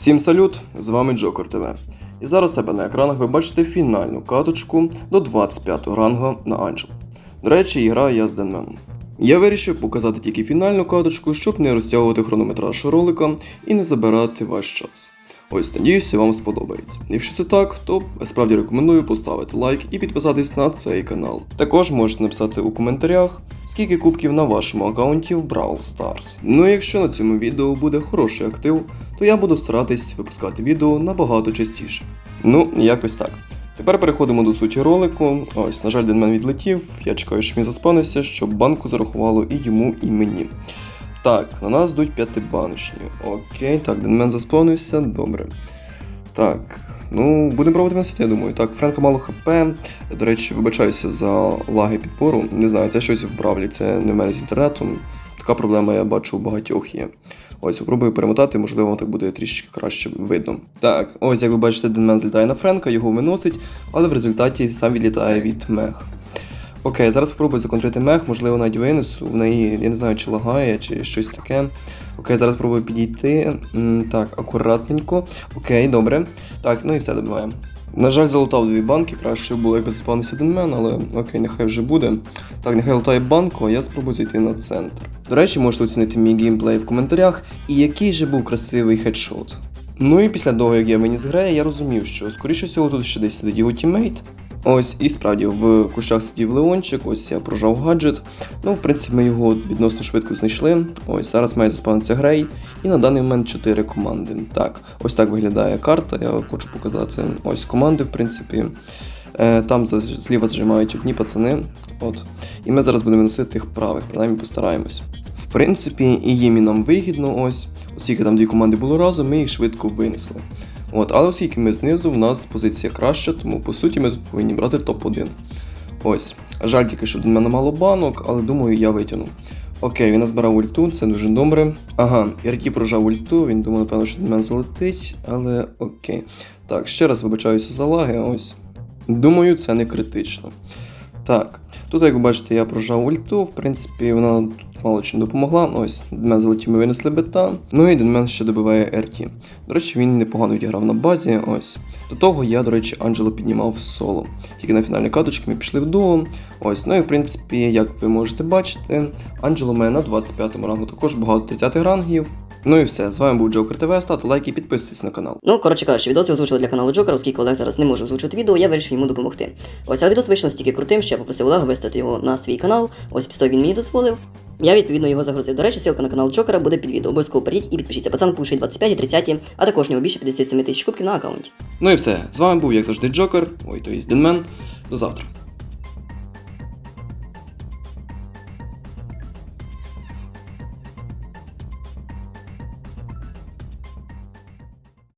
Всім салют! З вами Джокер ТВ. І зараз себе на екранах ви бачите фінальну каточку до 25 рангу на Анджел. До речі, граю я з Денменом. Я вирішив показати тільки фінальну каточку, щоб не розтягувати хронометраж ролика і не забирати ваш час. Ось надіюся, вам сподобається. Якщо це так, то справді рекомендую поставити лайк і підписатись на цей канал. Також можете написати у коментарях, скільки кубків на вашому аккаунті в Brawl Stars. Ну і якщо на цьому відео буде хороший актив, то я буду старатись випускати відео набагато частіше. Ну, якось так. Тепер переходимо до суті ролику. Ось, на жаль, Денмен відлетів. Я чекаю, щоб він заспанився, щоб банку зарахувало і йому, і мені. Так, на нас йдуть п'ятибаночні. Окей, так, Денмен заспавнився, добре. Так, ну, будемо пробувати виносити, я думаю. Так, Френка мало хп. До речі, вибачаюся за лаги підпору. Не знаю, це щось в Бравлі, це не в мене з інтернетом. Така проблема я бачу у багатьох є. Ось, спробую перемотати, можливо, так буде трішечки краще видно. Так, ось як ви бачите, Денмен злітає на Френка, його виносить, але в результаті сам відлітає від мех. Окей, зараз спробую законтрити мех, можливо, навіть винесу. В неї, я не знаю, чи лагає, чи щось таке. Окей, зараз спробую підійти. Так, акуратненько. Окей, добре. Так, ну і все добиваємо. На жаль, залутав дві банки, краще було, якби заспавнився один мен, але окей, нехай вже буде. Так, нехай лутає банку, а я спробую зайти на центр. До речі, можете оцінити мій геймплей в коментарях, і який же був красивий хедшот. Ну і після того, як я виніс гри, я розумів, що скоріше всього тут ще десь сидить його тіммейт. Ось, і справді в кущах сидів Леончик, ось я прожав гаджет. Ну, в принципі, ми його відносно швидко знайшли. Ось зараз має заспавнитися грей. І на даний момент 4 команди. Так, ось так виглядає карта. Я хочу показати ось команди, в принципі. Е, Там зліва зжимають одні пацани. От. І ми зараз будемо носити тих правих, принаймні постараємось. В принципі, і їм і нам вигідно, ось, оскільки там дві команди було разом, ми їх швидко винесли. От, але оскільки ми знизу, в нас позиція краща, тому по суті ми тут повинні брати топ-1. Ось. Жаль тільки, що до мене мало банок, але думаю, я витягну. Окей, він назбирав ульту, це дуже добре. Ага, Ірті прожав ульту, він думав, напевно, що до мене залетить, але окей. Так, ще раз вибачаюся за лаги, ось. Думаю, це не критично. Так, тут, як ви бачите, я прожав ульту, в принципі, вона мало допомогла. Ось, Денмен залетів, ми винесли бета. Ну і Денмен ще добиває РТ. До речі, він непогано відіграв на базі. Ось. До того я, до речі, Анджело піднімав соло. Тільки на фінальній каточці ми пішли в дуо. Ось, ну і в принципі, як ви можете бачити, Анджело має на 25-му рангу також багато 30-х рангів. Ну і все, з вами був Джокер ТВ, ставте лайки підписуйтесь на канал. Ну, коротше кажучи, відос я озвучив для каналу Джокера, оскільки Олег зараз не може озвучувати відео, я вирішив йому допомогти. Ось, але відос вийшов настільки крутим, що я попросив Олега виставити його на свій канал. Ось після він мені дозволив. Я відповідно його загрузив. До речі, ссылка на канал Джокера буде під відео. Обов'язково перейдіть і підпишіться. Пацан пушить 25 і 30, а також нього більше 57 тисяч кубків на аккаунті. Ну і все, з вами був, як завжди, Джокер, ой, то є Денмен. До завтра.